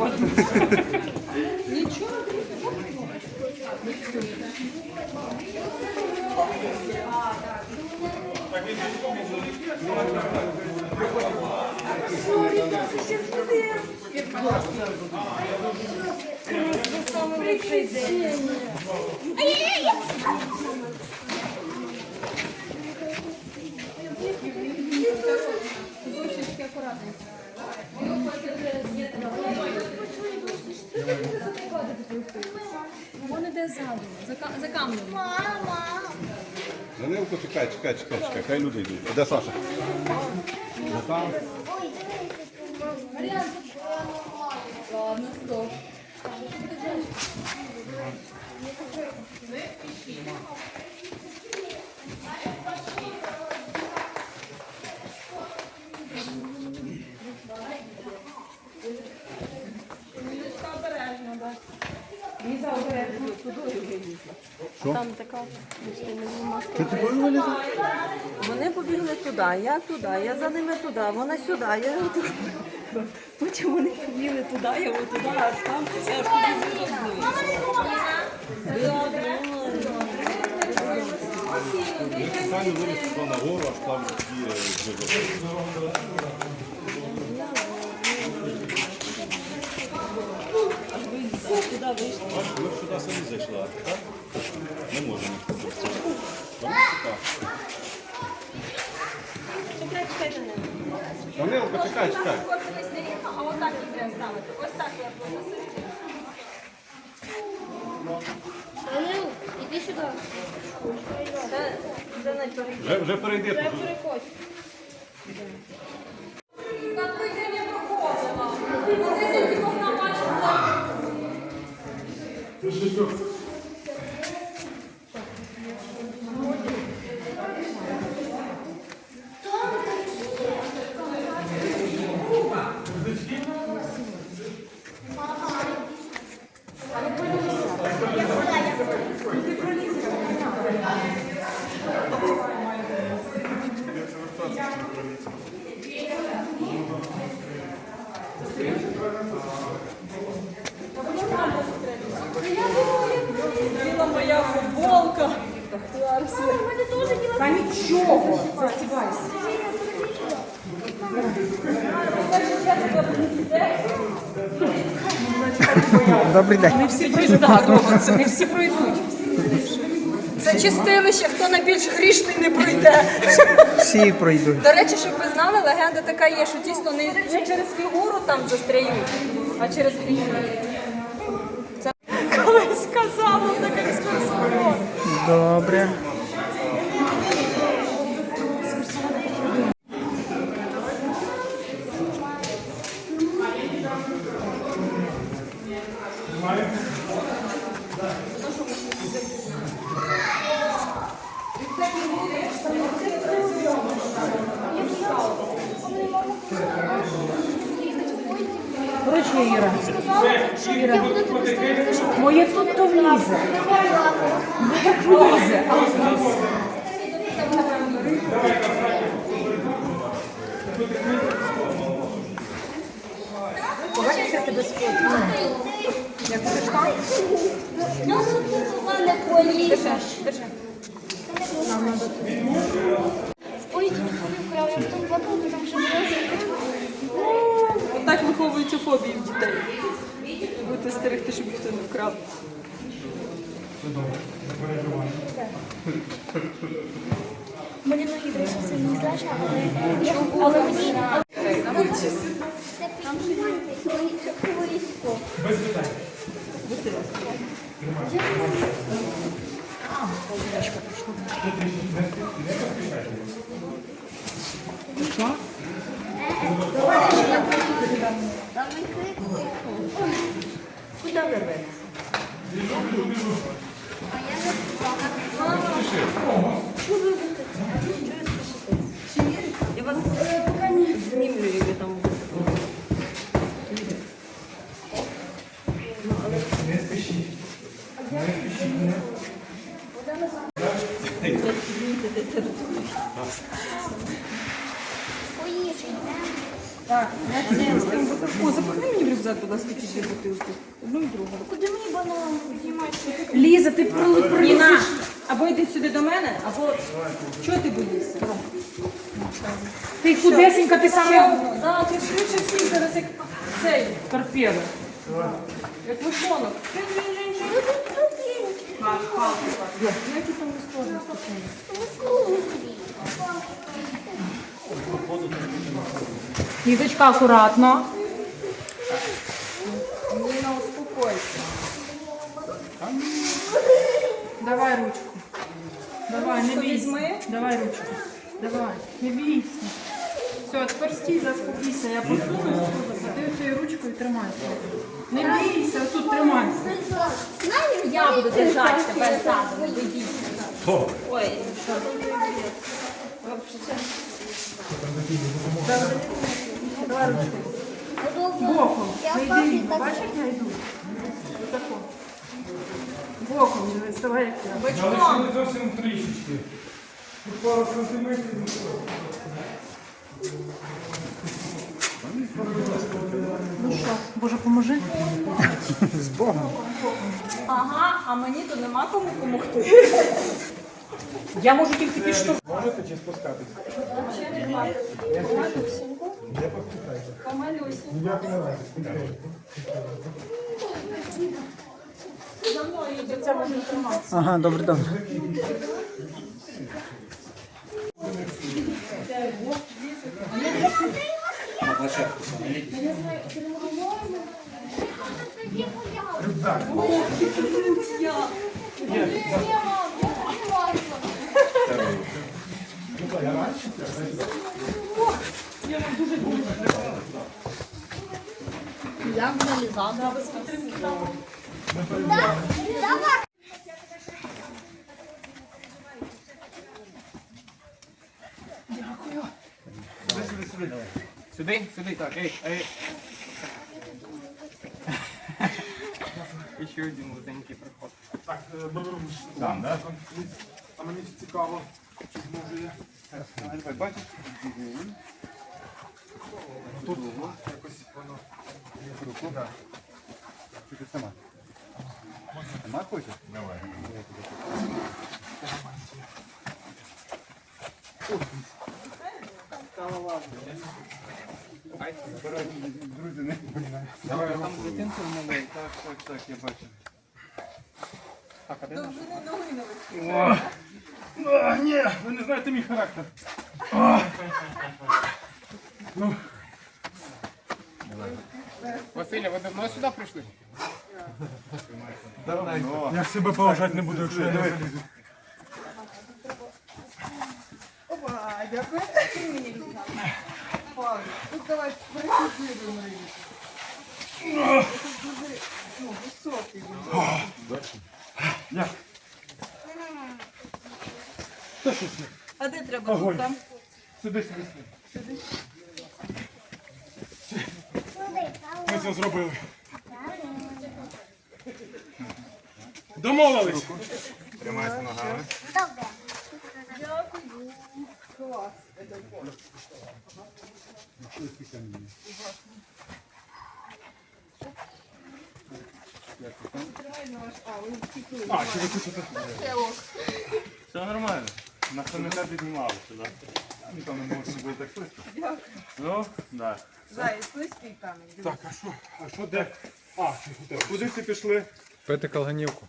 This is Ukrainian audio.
Вон іде ззаду, за, ка- за камнем. Данилко, чекай, чекай, чекай, чекай, хай люди йдуть. А де Саша? Ну, там. Ладно, стоп. Там така маска. Вони побігли туди, я туди, я за ними туди, вона сюди, я туди. Потім вони побігли туди, я туди, аж там, я аж туди Саню виліз туди на гору, аж там є туди вийшли. Ви б сюди самі зайшли, так? Не можемо. Чекай, чекай мене. Данилко, чекай, чекай. Десь не рівно, а отак і треба ставити. Ось так я буду носити. Данил, іди сюди. Це не перейде. Вже, вже перейди. тут. Переходь. Проходила. На 10 вікна бачила. Біла моя футболка. Та нічого, застібайся. Добрий день. Не всі пройдуть. Не всі пройдуть. Це чистилище, хто найбільш грішний не пройде. Всі пройдуть. До речі, щоб ви знали, легенда така є, що дійсно не через фігуру там застряють, а через гріх. Добре. Коротше, Іра, ти моє тут то влізе. Ось влізе. Побачиш, я тебе сфоткаю. Як там? Ну, тут не полізеш. В поїзді ніхто не вкрав, я потім плакала, тому що було Отак виховуються фобії в дітей. Будете стерегти, щоб ніхто не вкрав. Мені ноги трясуться, не страшно, але, мені... Це піднімайте, військо. Куди ви рветеся? Я вас знімлю, як ви будете. Поїжджай, да? Так, я. О, запихни мені в рюкзак, будь ласка, ті дві бутилки. Одну і другу. Куди мені банан? Ліза, ти принесеш. Або йди сюди до мене, або чого ти боїшся? Ти худесенька, ти саме одну. Ти швидше всіх зараз як цей, торпеда. як вишонок. Які там історії? Квіточка акуратно. Ніна, успокойся. Давай ручку. Давай, не Ручку бійся. Давай ручку. Давай, не бійся. Все, тепер стій, заспокійся. Я посунусь, а ти цією ручкою тримайся. Не бійся, тут тримайся. Я буду держати тебе задом, не бійся. Боком. Я Не йди, папі рівно. так бачиш, я йду? Отако. Боком дивись, давай як я. Але зовсім трішечки. Тут пару сантиметрів. Ну що, Боже, поможи. З Богом. Ага, а мені то нема кому допомогти. Я можу тільки підштовхнути. Можете чи спускатись? Помалюся. За мною йди. Це може триматися. Ага, добре, добре. Сюди, сюди, так, ей, ей. І ще один вузенький приход. Так, Там, да? А мені цікаво, чи зможу я. Давай, бачиш? Тут якось воно. Руку. Чи ти сама? Сама хочеш? Давай. Друзі, не Давай, там дитинку малий. Так, так, так, я бачу. Так, а де наш? А, ні, ви не знаєте мій характер. Василя, ви давно сюди прийшли? Я себе поважати не буду, якщо я не залізу. А де треба тут там? Сюди, сюди, сюди. Ми це зробили. Домовились. Тримайся ногами. Добре. А, чи ви хочете? Все нормально. На хомяка піднімалося, так? Ну, там не може бути так швидко. Ну, да. Так, а що? А що де? А, куди ти пішли? Пити калганівку.